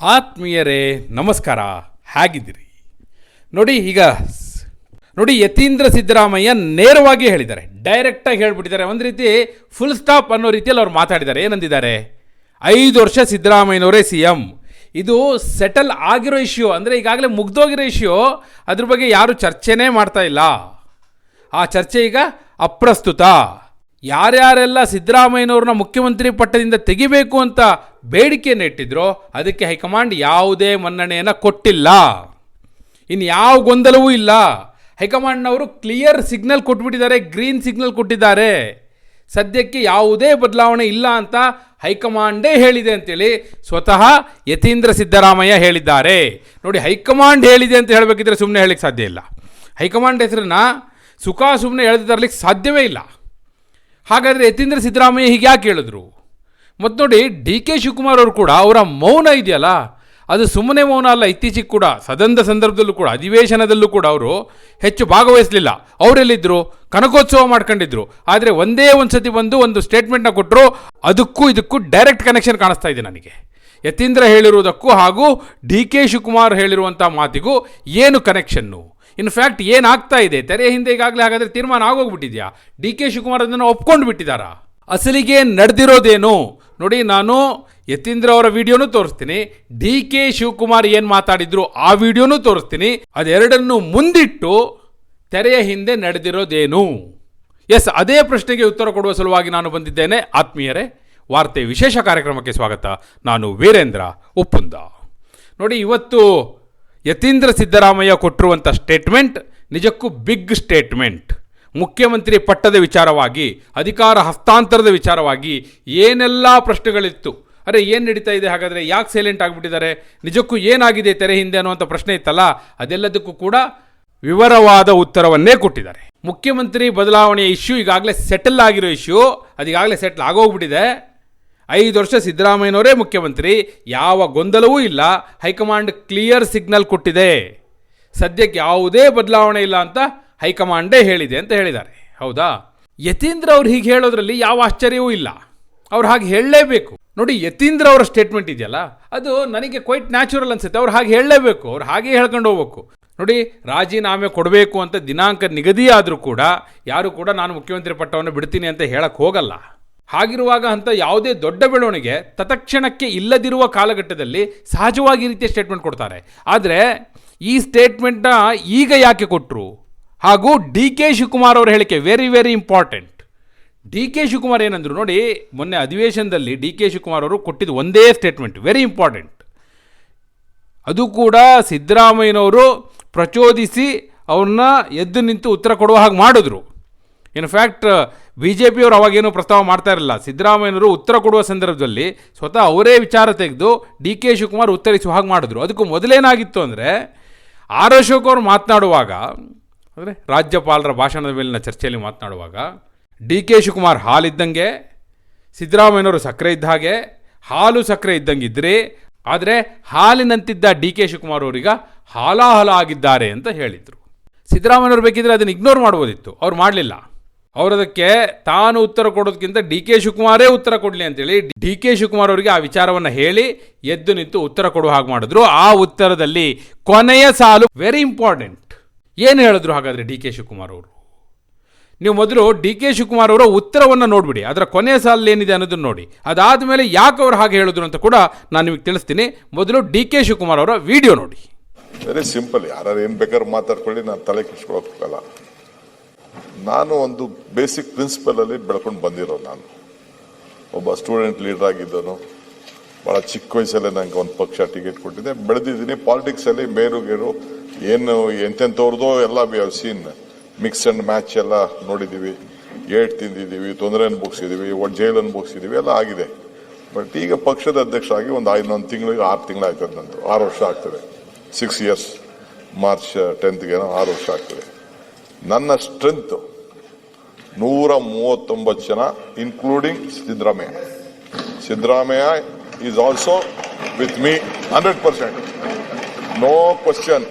ಆತ್ಮೀಯರೇ, ನಮಸ್ಕಾರ. ಹೇಗಿದ್ದೀರಿ. ನೋಡಿ, ಈಗ ನೋಡಿ, ಯತೀಂದ್ರ ಸಿದ್ದರಾಮಯ್ಯ ನೇರವಾಗಿ ಹೇಳಿದ್ದಾರೆ. ಡೈರೆಕ್ಟಾಗಿ ಹೇಳ್ಬಿಟ್ಟಿದ್ದಾರೆ. ಒಂದು ರೀತಿ ಫುಲ್ ಸ್ಟಾಪ್ ಅನ್ನೋ ರೀತಿಯಲ್ಲಿ ಅವ್ರು ಮಾತಾಡಿದ್ದಾರೆ. ಏನಂದಿದ್ದಾರೆ? ಐದು ವರ್ಷ ಸಿದ್ದರಾಮಯ್ಯನವರೇ ಸಿ ಎಂ. ಇದು ಸೆಟಲ್ ಆಗಿರೋ ಇಶ್ಯೂ ಅಂದರೆ ಈಗಾಗಲೇ ಮುಗ್ದೋಗಿರೋ ಇಶ್ಯೂ ಅದ್ರ ಬಗ್ಗೆ ಯಾರು ಚರ್ಚೆನೇ ಮಾಡ್ತಾ ಇಲ್ಲ. ಆ ಚರ್ಚೆ ಈಗ ಅಪ್ರಸ್ತುತ. ಯಾರ್ಯಾರೆಲ್ಲ ಸಿದ್ದರಾಮಯ್ಯನವ್ರನ್ನ ಮುಖ್ಯಮಂತ್ರಿ ಪಟ್ಟದಿಂದ ತೆಗಿಬೇಕು ಅಂತ ಬೇಡಿಕೆಯನ್ನು ಇಟ್ಟಿದ್ರೋ ಅದಕ್ಕೆ ಹೈಕಮಾಂಡ್ ಯಾವುದೇ ಮನ್ನಣೆಯನ್ನು ಕೊಟ್ಟಿಲ್ಲ. ಇನ್ನು ಯಾವ ಗೊಂದಲವೂ ಇಲ್ಲ. ಹೈಕಮಾಂಡ್ನವರು ಕ್ಲಿಯರ್ ಸಿಗ್ನಲ್ ಕೊಟ್ಬಿಟ್ಟಿದ್ದಾರೆ, ಗ್ರೀನ್ ಸಿಗ್ನಲ್ ಕೊಟ್ಟಿದ್ದಾರೆ. ಸದ್ಯಕ್ಕೆ ಯಾವುದೇ ಬದಲಾವಣೆ ಇಲ್ಲ ಅಂತ ಹೈಕಮಾಂಡೇ ಹೇಳಿದೆ ಅಂತೇಳಿ ಸ್ವತಃ ಯತೀಂದ್ರ ಸಿದ್ದರಾಮಯ್ಯ ಹೇಳಿದ್ದಾರೆ. ನೋಡಿ, ಹೈಕಮಾಂಡ್ ಹೇಳಿದೆ ಅಂತ ಹೇಳಬೇಕಿದ್ರೆ ಸುಮ್ಮನೆ ಹೇಳಲಿಕ್ಕೆ ಸಾಧ್ಯ ಇಲ್ಲ. ಹೈಕಮಾಂಡ್ ಹೆಸರನ್ನ ಸುಖ ಸುಮ್ಮನೆ ಎಳೆದು ತರಲಿಕ್ಕೆ ಸಾಧ್ಯವೇ ಇಲ್ಲ. ಹಾಗಾದರೆ ಯತೀಂದ್ರ ಸಿದ್ದರಾಮಯ್ಯ ಹೀಗೆ ಯಾಕೆ ಹೇಳಿದ್ರು? ಮತ್ತು ನೋಡಿ, ಡಿ ಕೆ ಶಿವಕುಮಾರ್ ಅವರು ಕೂಡ ಅವರ ಮೌನ ಇದೆಯಲ್ಲ, ಅದು ಸುಮ್ಮನೆ ಮೌನ ಅಲ್ಲ, ಇತ್ತೀಚೆಗೆ ಕೂಡ, ಸದನದ ಸಂದರ್ಭದಲ್ಲೂ ಕೂಡ, ಅಧಿವೇಶನದಲ್ಲೂ ಕೂಡ ಅವರು ಹೆಚ್ಚು ಭಾಗವಹಿಸಲಿಲ್ಲ. ಅವರೆಲ್ಲಿದ್ದರು ಕನಕೋತ್ಸವ ಮಾಡ್ಕೊಂಡಿದ್ರು. ಆದರೆ ಒಂದೇ ಒಂದು ಸತಿ ಬಂದು ಒಂದು ಸ್ಟೇಟ್ಮೆಂಟ್ನ ಕೊಟ್ಟರು ಅದಕ್ಕೂ ಇದಕ್ಕೂ ಡೈರೆಕ್ಟ್ ಕನೆಕ್ಷನ್ ಕಾಣಿಸ್ತಾ ಇದೆ ನನಗೆ. ಯತೀಂದ್ರ ಹೇಳಿರುವುದಕ್ಕೂ ಹಾಗೂ ಡಿ ಕೆ ಶಿವಕುಮಾರ್ ಹೇಳಿರುವಂಥ ಮಾತಿಗೂ ಏನು ಕನೆಕ್ಷನ್ನು ಇನ್ಫ್ಯಾಕ್ಟ್ ಏನಾಗ್ತಾ ಇದೆ? ತೆರೆ ಹಿಂದೆ ಈಗಾಗಲೇ ಹಾಗಾದರೆ ತೀರ್ಮಾನ ಆಗೋಗ್ಬಿಟ್ಟಿದ್ಯಾ? ಡಿ ಕೆ ಶಿವಕುಮಾರ್ ಅದನ್ನು ಒಪ್ಕೊಂಡು ಬಿಟ್ಟಿದ್ದಾರಾ ಅಸಲಿಗೆ ನಡೆದಿರೋದೇನು? ನೋಡಿ, ನಾನು ಯತೀಂದ್ರ ಅವರ ವಿಡಿಯೋನು ತೋರಿಸ್ತೀನಿ. ಡಿ ಕೆ ಶಿವಕುಮಾರ್ ಏನು ಮಾತಾಡಿದ್ರು ಆ ವಿಡಿಯೋನು ತೋರಿಸ್ತೀನಿ. ಅದೆರಡನ್ನು ಮುಂದಿಟ್ಟು ತೆರೆಯ ಹಿಂದೆ ನಡೆದಿರೋದೇನು? ಎಸ್, ಅದೇ ಪ್ರಶ್ನೆಗೆ ಉತ್ತರ ಕೊಡುವ ಸಲುವಾಗಿ ನಾನು ಬಂದಿದ್ದೇನೆ. ಆತ್ಮೀಯರೇ, ವಾರ್ತೆ ವಿಶೇಷ ಕಾರ್ಯಕ್ರಮಕ್ಕೆ ಸ್ವಾಗತ. ನಾನು ವೀರೇಂದ್ರ ಉಪ್ಪುಂದ. ನೋಡಿ, ಇವತ್ತು ಯತೀಂದ್ರ ಸಿದ್ದರಾಮಯ್ಯ ಕೊಟ್ಟಿರುವಂಥ ಸ್ಟೇಟ್ಮೆಂಟ್ ನಿಜಕ್ಕೂ ಬಿಗ್ ಸ್ಟೇಟ್ಮೆಂಟ್ ಮುಖ್ಯಮಂತ್ರಿ ಪಟ್ಟದ ವಿಚಾರವಾಗಿ, ಅಧಿಕಾರ ಹಸ್ತಾಂತರದ ವಿಚಾರವಾಗಿ ಏನೆಲ್ಲ ಪ್ರಶ್ನೆಗಳಿತ್ತು? ಅರೆ, ಏನು ನಡೀತಾ ಇದೆ? ಹಾಗಾದರೆ ಯಾಕೆ ಸೈಲೆಂಟ್ ಆಗಿಬಿಟ್ಟಿದ್ದಾರೆ? ನಿಜಕ್ಕೂ ಏನಾಗಿದೆ ತೆರೆ ಹಿಂದೆ ಅನ್ನುವಂಥ ಪ್ರಶ್ನೆ ಇತ್ತಲ್ಲ, ಅದೆಲ್ಲದಕ್ಕೂ ಕೂಡ ವಿವರವಾದ ಉತ್ತರವನ್ನೇ ಕೊಟ್ಟಿದ್ದಾರೆ. ಮುಖ್ಯಮಂತ್ರಿ ಬದಲಾವಣೆಯ ಇಶ್ಯೂ ಈಗಾಗಲೇ ಸೆಟಲ್ ಆಗಿರೋ ಇಶ್ಯೂ ಅದೀಗಾಗಲೇ ಸೆಟ್ಲ್ ಆಗೋಗ್ಬಿಟ್ಟಿದೆ. ಐದು ವರ್ಷ ಸಿದ್ದರಾಮಯ್ಯನವರೇ ಮುಖ್ಯಮಂತ್ರಿ. ಯಾವ ಗೊಂದಲವೂ ಇಲ್ಲ. ಹೈಕಮಾಂಡ್ ಕ್ಲಿಯರ್ ಸಿಗ್ನಲ್ ಕೊಟ್ಟಿದೆ. ಸದ್ಯಕ್ಕೆ ಯಾವುದೇ ಬದಲಾವಣೆ ಇಲ್ಲ ಅಂತ ಹೈಕಮಾಂಡೇ ಹೇಳಿದೆ ಅಂತ ಹೇಳಿದ್ದಾರೆ. ಹೌದಾ? ಯತೀಂದ್ರ ಅವ್ರು ಹೀಗೆ ಹೇಳೋದ್ರಲ್ಲಿ ಯಾವ ಆಶ್ಚರ್ಯವೂ ಇಲ್ಲ. ಅವ್ರು ಹಾಗೆ ಹೇಳಲೇಬೇಕು. ನೋಡಿ, ಯತೀಂದ್ರ ಅವರ ಸ್ಟೇಟ್ಮೆಂಟ್ ಇದೆಯಲ್ಲ, ಅದು ನನಗೆ ಕ್ವೈಟ್ ನ್ಯಾಚುರಲ್ ಅನ್ಸುತ್ತೆ. ಅವ್ರು ಹಾಗೆ ಹೇಳಲೇಬೇಕು. ಅವ್ರು ಹಾಗೆ ಹೇಳ್ಕೊಂಡು ಹೋಗ್ಬೇಕು. ನೋಡಿ, ರಾಜೀನಾಮೆ ಕೊಡಬೇಕು ಅಂತ ದಿನಾಂಕ ನಿಗದಿ ಆದರೂ ಕೂಡ, ಯಾರು ಕೂಡ ನಾನು ಮುಖ್ಯಮಂತ್ರಿ ಪಟ್ಟವನ್ನು ಬಿಡ್ತೀನಿ ಅಂತ ಹೇಳಕ್ಕೆ ಹೋಗಲ್ಲ. ಹಾಗಿರುವಾಗ ಅಂತ ಯಾವುದೇ ದೊಡ್ಡ ಬೆಳವಣಿಗೆ ತತ್ಕ್ಷಣಕ್ಕೆ ಇಲ್ಲದಿರುವ ಕಾಲಘಟ್ಟದಲ್ಲಿ ಸಹಜವಾಗಿ ಈ ರೀತಿಯ ಸ್ಟೇಟ್ಮೆಂಟ್ ಕೊಡ್ತಾರೆ. ಆದರೆ ಈ ಸ್ಟೇಟ್ಮೆಂಟ್ನ ಈಗ ಯಾಕೆ ಕೊಟ್ಟರು ಹಾಗೂ ಡಿ ಕೆ ಶಿವಕುಮಾರ್ ಅವರ ಹೇಳಿಕೆ very very important D K Shivakumar ಏನಂದ್ರು ನೋಡಿ, ಮೊನ್ನೆ ಅಧಿವೇಶನದಲ್ಲಿ ಡಿ ಕೆ ಶಿವಕುಮಾರ್ ಅವರು ಕೊಟ್ಟಿದ್ದು ಒಂದೇ ಸ್ಟೇಟ್ಮೆಂಟ್ ವೆರಿ ಇಂಪಾರ್ಟೆಂಟ್ ಅದು ಕೂಡ ಸಿದ್ದರಾಮಯ್ಯನವರು ಪ್ರಚೋದಿಸಿ ಅವ್ರನ್ನ ಎದ್ದು ನಿಂತು ಉತ್ತರ ಕೊಡುವ ಹಾಗೆ ಮಾಡಿದ್ರು. ಇನ್ಫ್ಯಾಕ್ಟ್ ಬಿ ಜೆ ಪಿಯವರು ಅವಾಗೇನು ಪ್ರಸ್ತಾವ ಮಾಡ್ತಾ ಇರಲಿಲ್ಲ. ಸಿದ್ದರಾಮಯ್ಯನವರು ಉತ್ತರ ಕೊಡುವ ಸಂದರ್ಭದಲ್ಲಿ ಸ್ವತಃ ಅವರೇ ವಿಚಾರ ತೆಗೆದು ಡಿ ಕೆ ಶಿವಕುಮಾರ್ ಉತ್ತರಿಸುವ ಹಾಗೆ ಮಾಡಿದ್ರು. ಅದಕ್ಕೂ ಮೊದಲೇನಾಗಿತ್ತು ಅಂದರೆ, ಆರ್ ಅಶೋಕ್ ಅವರು ಮಾತನಾಡುವಾಗ, ಅಂದರೆ ರಾಜ್ಯಪಾಲರ ಭಾಷಣದ ಮೇಲಿನ ಚರ್ಚೆಯಲ್ಲಿ ಮಾತನಾಡುವಾಗ, ಡಿ ಕೆ ಶಿವಕುಮಾರ್ ಹಾಲಿದ್ದಂಗೆ, ಸಿದ್ದರಾಮಯ್ಯನವರು ಸಕ್ಕರೆ ಇದ್ದ ಹಾಗೆ, ಹಾಲು ಸಕ್ಕರೆ ಇದ್ದಂಗೆ ಇದ್ರಿ, ಆದರೆ ಹಾಲಿನಂತಿದ್ದ ಡಿ ಕೆ ಶಿವಕುಮಾರ್ ಅವರೀಗ ಹಾಲಾಹಲ ಆಗಿದ್ದಾರೆ ಅಂತ ಹೇಳಿದರು. ಸಿದ್ದರಾಮಯ್ಯನವ್ರು ಬೇಕಿದ್ರೆ ಅದನ್ನು ಇಗ್ನೋರ್ ಮಾಡ್ಬೋದಿತ್ತು. ಅವ್ರು ಮಾಡಲಿಲ್ಲ. ಅವರದಕ್ಕೆ ತಾನು ಉತ್ತರ ಕೊಡೋದಕ್ಕಿಂತ ಡಿ ಕೆ ಶಿವಕುಮಾರೇ ಉತ್ತರ ಕೊಡಲಿ ಅಂತೇಳಿ ಡಿ ಕೆ ಶಿವಕುಮಾರ್ ಅವರಿಗೆ ಆ ವಿಚಾರವನ್ನು ಹೇಳಿ ಎದ್ದು ನಿಂತು ಉತ್ತರ ಕೊಡುವ ಹಾಗೆ ಮಾಡಿದ್ರು. ಆ ಉತ್ತರದಲ್ಲಿ ಕೊನೆಯ ಸಾಲು ವೆರಿ ಇಂಪಾರ್ಟೆಂಟ್ ಏನು ಹೇಳಿದ್ರು ಹಾಗಾದರೆ ಡಿ ಕೆ ಶಿವಕುಮಾರ್ ಅವರು? ನೀವು ಮೊದಲು ಡಿ ಕೆ ಶಿವಕುಮಾರ್ ಅವರ ಉತ್ತರವನ್ನು ನೋಡಿಬಿಡಿ. ಅದರ ಕೊನೆಯ ಸಾಲಲ್ಲಿ ಏನಿದೆ ಅನ್ನೋದನ್ನು ನೋಡಿ. ಅದಾದ ಮೇಲೆ ಯಾಕೆ ಅವರು ಹಾಗೆ ಹೇಳಿದ್ರು ಅಂತ ಕೂಡ ನಾನು ನಿಮಗೆ ತಿಳಿಸ್ತೀನಿ. ಮೊದಲು ಡಿ ಕೆ ಶಿವಕುಮಾರ್ ಅವರ ವಿಡಿಯೋ ನೋಡಿ. ವೆರಿ ಸಿಂಪಲ್ ಯಾರು ಏನು ಬೇಕಾದ್ರೂ ಮಾತಾಡ್ಕೊಳ್ಳಿ, ನಾನು ತಲೆ ಕೆಡಿಸ್ಕೊಳಕ್ಕಾಗಲ್ಲ ನಾನು ಒಂದು ಬೇಸಿಕ್ ಪ್ರಿನ್ಸಿಪಲ್ ಅಲ್ಲಿ ಬೆಳ್ಕೊಂಡು ಬಂದಿರೋ ನಾನು. ಒಬ್ಬ ಸ್ಟೂಡೆಂಟ್ ಲೀಡರ್ ಆಗಿದ್ದನು. ಬಹಳ ಚಿಕ್ಕ ವಯಸ್ಸಲ್ಲೇ ನಂಗೆ ಒಂದು ಪಕ್ಷ ಟಿಕೆಟ್ ಕೊಟ್ಟಿದ್ದೆ ಬೆಳೆದಿದ್ದೀನಿ. ಪಾಲಿಟಿಕ್ಸ್ ಅಲ್ಲಿ ಮೇರು ಗೇರು ಏನು ಎಂತೆಂಥವ್ರದೋ ಎಲ್ಲ we have seen mix and match ಎಲ್ಲ ನೋಡಿದ್ದೀವಿ. ಏಟ್ ತಿಂದಿದ್ದೀವಿ ತೊಂದರೆ ಅನುಭವಿಸಿದ್ದೀವಿ ಒಂದು ಜೈಲು ಅನುಭವಿಸಿದ್ದೀವಿ ಎಲ್ಲ ಆಗಿದೆ. ಬಟ್ ಈಗ ಪಕ್ಷದ ಅಧ್ಯಕ್ಷರಾಗಿ ಒಂದು ಐದೊಂದು ತಿಂಗಳಿಗೆ ಆರು ತಿಂಗಳಾಯ್ತದೆ ನಂದು. ಆರು ವರ್ಷ ಆಗ್ತದೆ. ಸಿಕ್ಸ್ ಇಯರ್ಸ್ ಮಾರ್ಚ್ ಟೆಂತ್ಗೆ ಆರು ವರ್ಷ ಆಗ್ತದೆ. ನನ್ನ ಸ್ಟ್ರೆಂತ್ ನೂರ ಮೂವತ್ತೊಂಬತ್ತು ಜನ including Siddaramaiah. Siddaramaiah is also with me hundred percent no question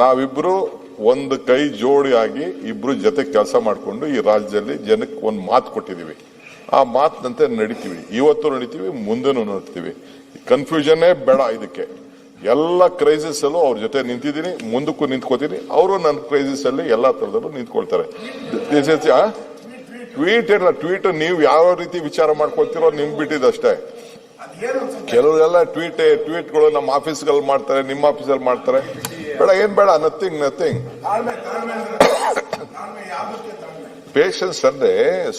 ನಾವಿಬ್ಬರು ಒಂದು ಕೈ ಜೋಡಿಯಾಗಿ ಇಬ್ಬರು ಜೊತೆ ಕೆಲಸ ಮಾಡಿಕೊಂಡು ಈ ರಾಜ್ಯದಲ್ಲಿ ಜನಕ್ಕೆ ಒಂದು ಮಾತು ಕೊಟ್ಟಿದ್ದೀವಿ ಆ ಮಾತಿನಂತೆ ನಡಿತೀವಿ. ಇವತ್ತು ನಡಿತೀವಿ, ಮುಂದೆನೂ ನಡಿತೀವಿ. ಕನ್ಫ್ಯೂಷನ್ನೇ ಬೇಡ ಇದಕ್ಕೆ. ಎಲ್ಲ ಕ್ರೈಸಿಸ್ ಅಲ್ಲೂ ಅವ್ರ ಜೊತೆ ನಿಂತಿದ್ದೀನಿ, ಮುಂದಕ್ಕೂ ನಿಂತ್ಕೋತೀನಿ. ಅವರು ನನ್ನ ಕ್ರೈಸಿಸ್ ಅಲ್ಲಿ ಎಲ್ಲ ತರದಲ್ಲೂ ನಿಂತ್ಕೊಳ್ತಾರೆ. ಟ್ವೀಟ್ ಇಲ್ಲ ಟ್ವೀಟ್ ನೀವು ಯಾವ ರೀತಿ ವಿಚಾರ ಮಾಡ್ಕೊಳ್ತೀರೋ ನಿಮ್ಗೆ ಬಿಟ್ಟಿದ್ದಷ್ಟೇ ಕೆಲವರೆಲ್ಲ ಟ್ವೀಟ್ ಟ್ವೀಟ್ಗಳು ನಮ್ಮ ಆಫೀಸ್ಗಳಲ್ಲಿ ಮಾಡ್ತಾರೆ, ನಿಮ್ಮ ಆಫೀಸಲ್ಲಿ ಮಾಡ್ತಾರೆ. ಬೇಡ, ಏನ್ ಬೇಡ ನಥಿಂಗ್ ನಥಿಂಗ್ ಪೇಷನ್ಸ್ ಅಂದ್ರೆ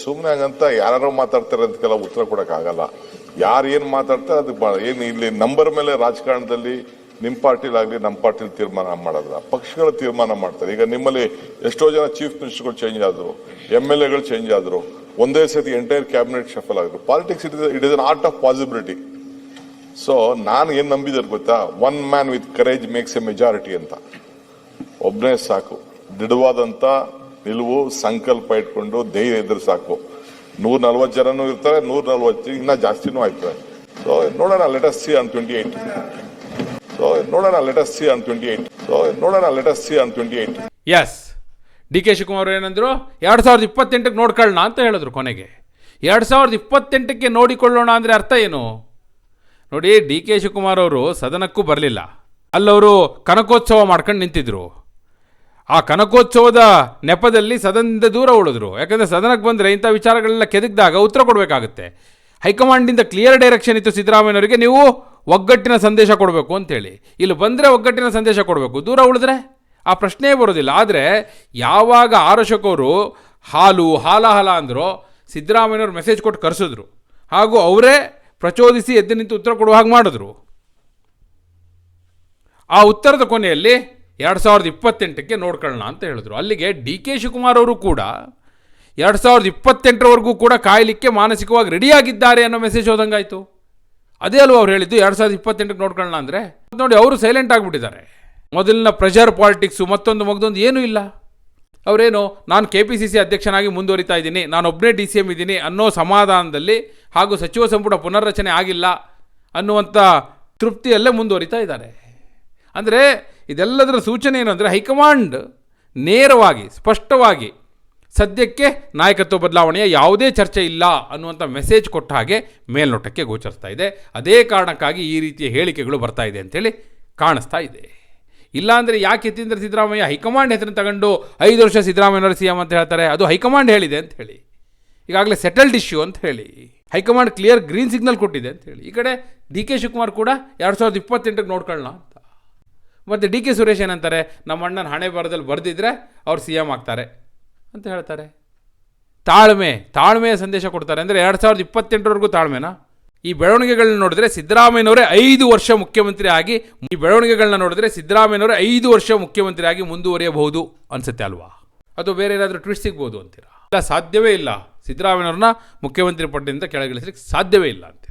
ಸುಮ್ಮನೆ ಹಂಗಂತ ಯಾರು ಮಾತಾಡ್ತಾರೆ ಅಂತ ಕೆಲವು ಉತ್ತರ ಕೊಡಕ್ ಆಗಲ್ಲ ಯಾರು ಏನು ಮಾತಾಡ್ತಾರೆ ಅದು ಬಾ- ಏನ್ ಇಲ್ಲಿ ನಂಬರ್ ಮೇಲೆ ರಾಜಕಾರಣದಲ್ಲಿ ನಿಮ್ಮ ಪಾರ್ಟಿಲಾಗಲಿ ನಮ್ಮ ಪಾರ್ಟಿಲಿ ತೀರ್ಮಾನ ಮಾಡೋದಿಲ್ಲ ಪಕ್ಷಗಳು ತೀರ್ಮಾನ ಮಾಡ್ತಾರೆ. ಈಗ ನಿಮ್ಮಲ್ಲಿ ಎಷ್ಟೋ ಜನ ಚೀಫ್ ಮಿನಿಸ್ಟರ್ಗಳು ಚೇಂಜ್ ಆದ್ರು, ಎಂ ಎಲ್ ಎಗಳು ಚೇಂಜ್ ಆದ್ರು, ಒಂದೇ ಸತಿ ಎಂಟೈರ್ ಕ್ಯಾಬಿನೆಟ್ ಶಫಲ್ ಆಗಿದ್ರು. Politics it it is an art of possibility so ನಾನು ಏನು ನಂಬಿದ್ರೆ ಗೊತ್ತಾ? One man with courage makes a majority ಅಂತ. ಒಬ್ಬನೇ ಸಾಕು. ದೃಢವಾದಂಥ ನಿಲುವು, ಸಂಕಲ್ಪ ಇಟ್ಕೊಂಡು ಧೈರ್ಯ ಇದ್ರೆ ಸಾಕು. ನೂರ ನಲ್ವತ್ತು ಜನನೂ ಇರ್ತಾರೆ ನೂರ ನಲ್ವತ್ತು ಇನ್ನ ಜಾಸ್ತಿನೂ ಆಯ್ತು ಸೊ ನೋಡೋಣ let's see on twenty eight so ನೋಡೋಣ let's see on twenty eight so ನೋಡೋಣ let's see on twenty eight yes D K Shivakumar ಏನಂದ್ರು, ಎರಡು ಸಾವಿರದ ಇಪ್ಪತ್ತೆಂಟಕ್ಕೆ ನೋಡ್ಕೊಳ್ಳೋಣ ಅಂತ ಹೇಳಿದ್ರು ಕೊನೆಗೆ. ಎರಡು ಸಾವಿರದ ಇಪ್ಪತ್ತೆಂಟಕ್ಕೆ ನೋಡಿಕೊಳ್ಳೋಣ ಅಂದರೆ ಅರ್ಥ ಏನು? ನೋಡಿ, ಡಿ ಕೆ ಶಿವಕುಮಾರ್ ಅವರು ಸದನಕ್ಕೂ ಬರಲಿಲ್ಲ. ಅಲ್ಲವರು ಕನಕೋತ್ಸವ ಮಾಡ್ಕೊಂಡು ನಿಂತಿದ್ರು. ಆ ಕನಕೋತ್ಸವದ ನೆಪದಲ್ಲಿ ಸದನದಿಂದ ದೂರ ಉಳಿದ್ರು. ಯಾಕಂದರೆ ಸದನಕ್ಕೆ ಬಂದರೆ ಇಂಥ ವಿಚಾರಗಳೆಲ್ಲ ಕೆದಕ್ದಾಗ ಉತ್ತರ ಕೊಡಬೇಕಾಗುತ್ತೆ. ಹೈಕಮಾಂಡಿಂದ ಕ್ಲಿಯರ್ ಡೈರೆಕ್ಷನ್ ಇತ್ತು ಸಿದ್ದರಾಮಯ್ಯನವರಿಗೆ, ನೀವು ಒಗ್ಗಟ್ಟಿನ ಸಂದೇಶ ಕೊಡಬೇಕು ಅಂತೇಳಿ. ಇಲ್ಲಿ ಬಂದರೆ ಒಗ್ಗಟ್ಟಿನ ಸಂದೇಶ ಕೊಡಬೇಕು. ದೂರ ಉಳಿದ್ರೆ ಆ ಪ್ರಶ್ನೆಯೇ ಬರೋದಿಲ್ಲ. ಆದರೆ ಯಾವಾಗ ಆರೋಷಕವರು ಹಾಲು, ಹಾಲ ಹಾಲ ಅಂದರು ಸಿದ್ದರಾಮಯ್ಯನವ್ರು ಮೆಸೇಜ್ ಕೊಟ್ಟು ಕರೆಸಿದ್ರು. ಹಾಗೂ ಅವರೇ ಪ್ರಚೋದಿಸಿ ಎದ್ದು ನಿಂತು ಉತ್ತರ ಕೊಡುವ ಹಾಗೆ ಮಾಡಿದ್ರು. ಆ ಉತ್ತರದ ಕೊನೆಯಲ್ಲಿ ಎರಡು ಸಾವಿರದ ಇಪ್ಪತ್ತೆಂಟಕ್ಕೆ ನೋಡ್ಕೊಳ್ಳೋಣ ಅಂತ ಹೇಳಿದ್ರು. ಅಲ್ಲಿಗೆ ಡಿ ಕೆ ಶಿವಕುಮಾರ್ ಅವರು ಕೂಡ ಎರಡು ಸಾವಿರದ ಇಪ್ಪತ್ತೆಂಟರವರೆಗೂ ಕೂಡ ಕಾಯಲಿಕ್ಕೆ ಮಾನಸಿಕವಾಗಿ ರೆಡಿಯಾಗಿದ್ದಾರೆ ಅನ್ನೋ ಮೆಸೇಜ್ ಹೋದಂಗಾಯಿತು. ಅದೇ ಅಲ್ವ ಅವ್ರು ಹೇಳಿದ್ದು? ಎರಡು ಸಾವಿರದ ಇಪ್ಪತ್ತೆಂಟಕ್ಕೆ ನೋಡ್ಕೊಳ್ಳೋಣ ಅಂದರೆ? ನೋಡಿ, ಅವರು ಸೈಲೆಂಟ್ ಆಗಿಬಿಟ್ಟಿದ್ದಾರೆ. ಮೊದಲಿನ ಪ್ರೆಷರ್ ಪಾಲಿಟಿಕ್ಸು ಮತ್ತೊಂದು ಮಗದೊಂದು ಏನೂ ಇಲ್ಲ. ಅವರೇನು, ನಾನು ಕೆ ಪಿ ಸಿ ಸಿ ಅಧ್ಯಕ್ಷನಾಗಿ ಮುಂದುವರಿತಾ ಇದ್ದೀನಿ, ನಾನು ಒಬ್ಬನೇ ಡಿ ಸಿ ಎಂ ಇದ್ದೀನಿ ಅನ್ನೋ ಸಮಾಧಾನದಲ್ಲಿ ಹಾಗೂ ಸಚಿವ ಸಂಪುಟ ಪುನರ್ರಚನೆ ಆಗಿಲ್ಲ ಅನ್ನುವಂಥ ತೃಪ್ತಿಯಲ್ಲೇ ಮುಂದುವರಿತಾ ಇದ್ದಾರೆ. ಅಂದರೆ ಇದೆಲ್ಲದರ ಸೂಚನೆ ಏನು ಅಂದರೆ ಹೈಕಮಾಂಡ್ ನೇರವಾಗಿ, ಸ್ಪಷ್ಟವಾಗಿ ಸದ್ಯಕ್ಕೆ ನಾಯಕತ್ವ ಬದಲಾವಣೆಯ ಯಾವುದೇ ಚರ್ಚೆ ಇಲ್ಲ ಅನ್ನುವಂಥ ಮೆಸೇಜ್ ಕೊಟ್ಟ ಹಾಗೆ ಮೇಲ್ನೋಟಕ್ಕೆ ಗೋಚರಿಸ್ತಾ ಇದೆ. ಅದೇ ಕಾರಣಕ್ಕಾಗಿ ಈ ರೀತಿಯ ಹೇಳಿಕೆಗಳು ಬರ್ತಾ ಇದೆ ಅಂತೇಳಿ ಕಾಣಿಸ್ತಾ ಇದೆ. ಇಲ್ಲಾಂದರೆ ಯಾಕೆ ಯತೀಂದ್ರ ಸಿದ್ದರಾಮಯ್ಯ ಹೈಕಮಾಂಡ್ ಹೆಸರನ್ನು ತಗೊಂಡು ಐದು ವರ್ಷ ಸಿದ್ದರಾಮಯ್ಯನವರು ಸಿ ಎಂ ಅಂತ ಹೇಳ್ತಾರೆ? ಅದು ಹೈಕಮಾಂಡ್ ಹೇಳಿದೆ ಅಂತ ಹೇಳಿ. ಈಗಾಗಲೇ ಸೆಟಲ್ಡ್ ಇಶ್ಯೂ ಅಂತ ಹೇಳಿ. ಹೈಕಮಾಂಡ್ ಕ್ಲಿಯರ್ ಗ್ರೀನ್ ಸಿಗ್ನಲ್ ಕೊಟ್ಟಿದೆ ಅಂತ ಹೇಳಿ. ಈ ಕಡೆ ಡಿ ಕೆ ಶಿವಕುಮಾರ್ ಕೂಡ ಎರಡು ಸಾವಿರದ ಇಪ್ಪತ್ತೆಂಟಕ್ಕೆ ನೋಡ್ಕೊಳ್ಳೋಣ. ಮತ್ತು ಡಿ ಕೆ ಸುರೇಶ್ ಏನಂತಾರೆ, ನಮ್ಮ ಅಣ್ಣನ ಹಣೆ ಬರದಲ್ಲಿ ಬರೆದಿದ್ರೆ ಅವ್ರು ಸಿ ಎಂ ಆಗ್ತಾರೆ ಅಂತ ಹೇಳ್ತಾರೆ. ತಾಳ್ಮೆ, ತಾಳ್ಮೆಯ ಸಂದೇಶ ಕೊಡ್ತಾರೆ. ಅಂದರೆ ಎರಡು ಸಾವಿರದ ಇಪ್ಪತ್ತೆಂಟರವರೆಗೂ ತಾಳ್ಮೆನಾ? ಈ ಬೆಳವಣಿಗೆಗಳನ್ನ ನೋಡಿದ್ರೆ ಸಿದ್ದರಾಮಯ್ಯನವರೇ ಐದು ವರ್ಷ ಮುಖ್ಯಮಂತ್ರಿ ಆಗಿ, ಈ ಬೆಳವಣಿಗೆಗಳನ್ನ ನೋಡಿದ್ರೆ ಸಿದ್ದರಾಮಯ್ಯನವರೇ ಐದು ವರ್ಷ ಮುಖ್ಯಮಂತ್ರಿ ಆಗಿ ಮುಂದುವರಿಯಬಹುದು ಅನ್ಸುತ್ತೆ ಅಲ್ವಾ? ಅಥವಾ ಬೇರೆ ಏನಾದರೂ ಟ್ವಿಸ್ಟ್ ಸಿಗ್ಬೋದು ಅಂತೀರಾ? ಇಲ್ಲ, ಸಾಧ್ಯವೇ ಇಲ್ಲ. ಸಿದ್ದರಾಮಯ್ಯನವ್ರನ್ನ ಮುಖ್ಯಮಂತ್ರಿ ಪಟ್ಟದಿಂದ ಕೆಳಗಿಳಿಸಲಿಕ್ಕೆ ಸಾಧ್ಯವೇ ಇಲ್ಲ ಅಂತೀರಾ?